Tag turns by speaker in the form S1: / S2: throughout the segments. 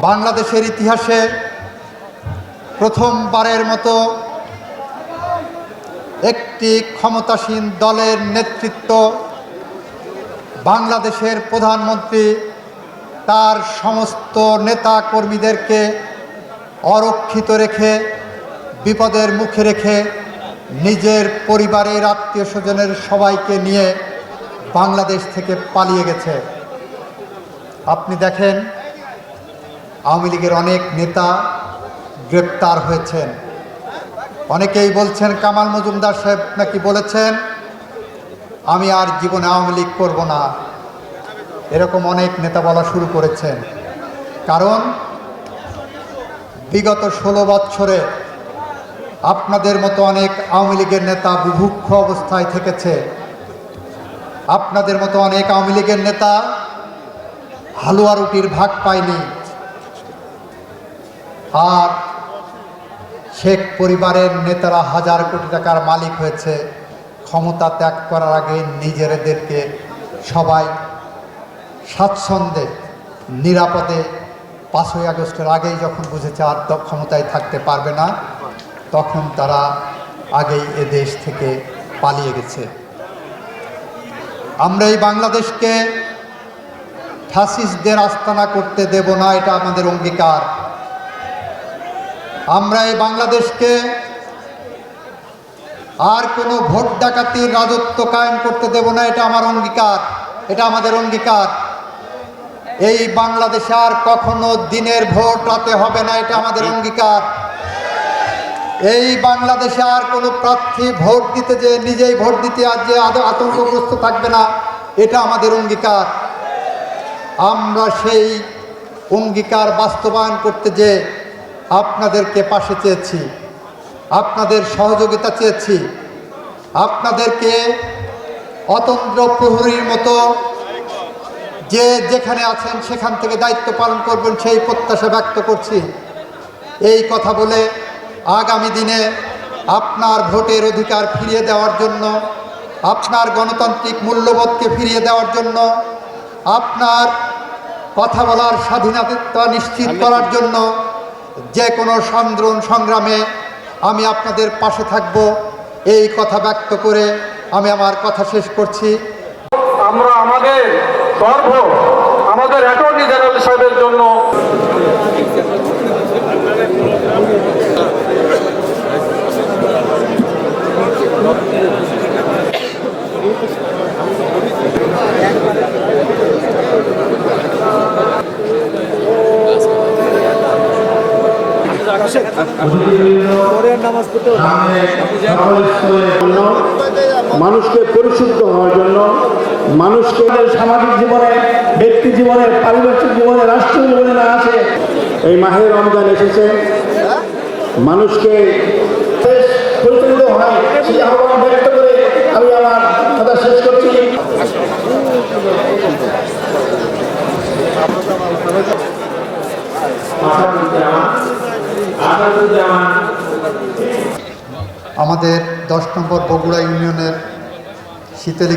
S1: বাংলাদেশের ইতিহাসে প্রথমবারের মতো একটি ক্ষমতাসীন দলের নেতৃত্ব বাংলাদেশের প্রধানমন্ত্রী তার সমস্ত নেতা কর্মীদেরকে অরক্ষিত রেখে, বিপদের মুখে রেখে নিজের পরিবারের আত্মীয় স্বজনের সবাইকে নিয়ে বাংলাদেশ থেকে পালিয়ে গেছে। আপনি দেখেন আওয়ামী লীগের অনেক নেতা গ্রেপ্তার হয়েছেন। অনেকেই বলছেন, কামাল মজুমদার সাহেব নাকি বলেছেন, আমি আর জীবনে আওয়ামী লীগ করব না। এরকম অনেক নেতা বলা শুরু করেছেন। কারণ, বিগত ষোলো বৎসরে আপনাদের মতো অনেক আওয়ামী লীগের নেতা বুভুক্ষ অবস্থায় থেকেছে। আপনাদের মতো অনেক আওয়ামী লীগের নেতা হালুয়া রুটির ভাগ পায়নি। আর শেখ পরিবারের নেতারা হাজার কোটি টাকার মালিক হয়েছে, ক্ষমতা ত্যাগ করার আগে নিজেদেরকে সবাই স্বাচ্ছন্দ্যে, নিরাপদে পাঁচই আগস্টের আগেই যখন বুঝেছে আর ক্ষমতায় থাকতে পারবে না, তখন তারা আগেই এ দেশ থেকে পালিয়ে গেছে। আমরা এই বাংলাদেশকে ফ্যাসিস্টদের আস্তানা করতে দেব না, এটা আমাদের অঙ্গীকার। আমরা এই বাংলাদেশকে আর কোনো ভোট ডাকাতির রাজত্ব কায়েম করতে দেব না, এটা আমার অঙ্গীকার, এটা আমাদের অঙ্গীকার। এই বাংলাদেশে আর কখনো দিনের ভোট রাতে হবে না, এটা আমাদের অঙ্গীকার। এই বাংলাদেশে আর কোনো প্রার্থী ভোট দিতে যে, নিজেই ভোট দিতে আর যে আতঙ্কগ্রস্ত থাকবে না, এটা আমাদের অঙ্গীকার। আমরা সেই অঙ্গীকার বাস্তবায়ন করতে যে আপনাদেরকে পাশে চেয়েছি আপনাদের সহযোগিতা চেয়েছি আপনাদেরকে অতন্ত্র প্রহরীর মতো যে যেখানে আছেন সেখান থেকে দায়িত্ব পালন করবেন সেই প্রত্যাশা ব্যক্ত করছি। এই কথা বলে আগামী দিনে আপনার ভোটের অধিকার ফিরিয়ে দেওয়ার জন্য আপনার গণতান্ত্রিক মূল্যবোধকে ফিরিয়ে দেওয়ার জন্য আপনার কথা বলার স্বাধীনতা নিশ্চিত করার জন্য যে কোনো সন্দ্রণ সংগ্রামে আমি আপনাদের পাশে থাকব। এই কথা ব্যক্ত করে আমি আমার কথা শেষ করছি।
S2: আমরা আমাদের গর্ব আমাদের অ্যাটর্নি জেনারেল সাহেবের জন্য
S3: মানুষকে পরিশুদ্ধ হওয়ার জন্য, মানুষকে সামাজিক জীবনে, ব্যক্তি জীবনে পারিপার্শ্বিক জীবনে, রাষ্ট্রীয় জীবনে না আসে। এই মাহে রমজান এসেছে। মানুষকে হয় আমার কথা শেষ করছি।
S1: আমাদের দশ নম্বর বগুড়া ইউনিয়নের শীতলী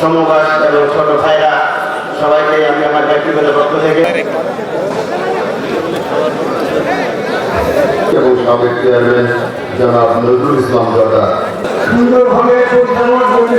S3: সমবাস এবং ছোট ভাইরা সবাইকে আমি আমার ব্যক্তিগত পক্ষ থেকে
S4: এবং সাবেক চেয়ারম্যান জনাব নজরুল ইসলাম
S3: সুন্দরভাবে পরিচালনা করতে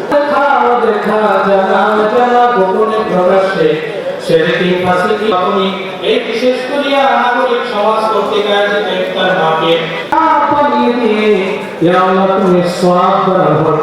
S2: দেখা জানা জানা গোপনে প্রকাশ্যে। আপনি পালিয়ে দিয়ে ইয়া আল্লাহ তুমি সওয়াব বরাবর